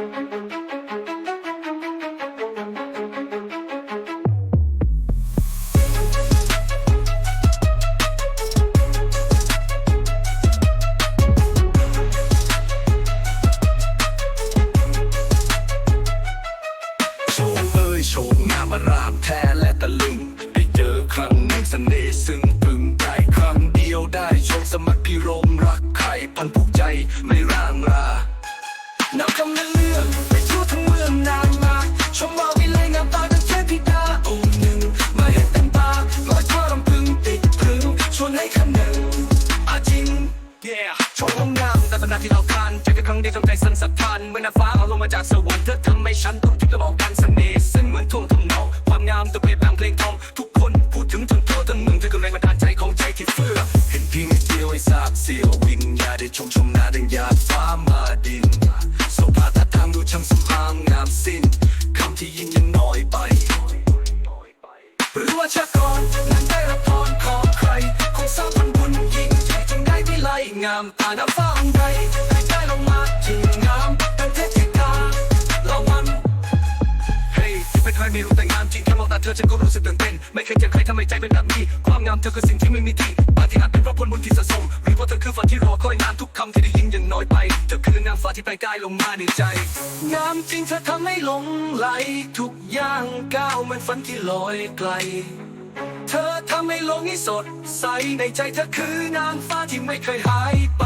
โชว์เอ้ยโชว์งามารามแท้และตะลึงได้เจอครั้งหนึ่งเสน่ห์ซึ่งพึงใจครั้งเดียวได้โชคสมัครพิรมรักใครพันผูกใจไม่ร่างรา นำคำนั้นเรื่องไปทั่วทั้งเมืองนานมาชมว่าวิไลงามตาดังเทพธิดาองค์หนึ่งมาเห็นเต็มตาลอยท่อรำพึงติดพึงชวนให้คำหนึ่งอาจริง Yeah ชมงามแต่ตนาที่เราทานเจอกันครั้งเดียวทำใจสั่นสะท้านเมื่อน้าฟ้าเอาลงมาจากสวรรค์เธอทำให้ฉันต้องถึงระบอกการเสน่ห์ซึ่งเหมือนท่วงทำเนาความงามตัวเปาได้ชมชมนาดังยาดฟ้ามาดินโสภาท่าทางดูช่างสำพางงามสิ้นคำที่ยิ่งยังน้อยไปหรือว่าชากรนั้นได้รับพรของใครคงสร้างผลบุญยิ่งใหญ่จึงได้วิไลงามตาน้ำฟ้าองค์ใดให้ได้ลงมาถึงงามเป็นเทพธิดาเรามันเฮ้ยไม่เคยมีรูปแต่งงามจริงแค่มองตาเธอฉันก็รู้สึกตื่นเต้นไม่เคยเจอใครทำให้ใจเป็นแบบนี้ความงามเธอคือสิ่งที่ไม่มีที่ คำที่ได้ยินยังน้อยไปเธอคือนางฟ้าที่แปลงกายลงมาในใจงามจริงเธอทำให้หลงไหล ทุกอย่างก้าวเหมือนฝันที่ลอยไกล เธอทำให้โลกนี้สดใสในใจเธอคือนางฟ้าที่ไม่เคยหายไป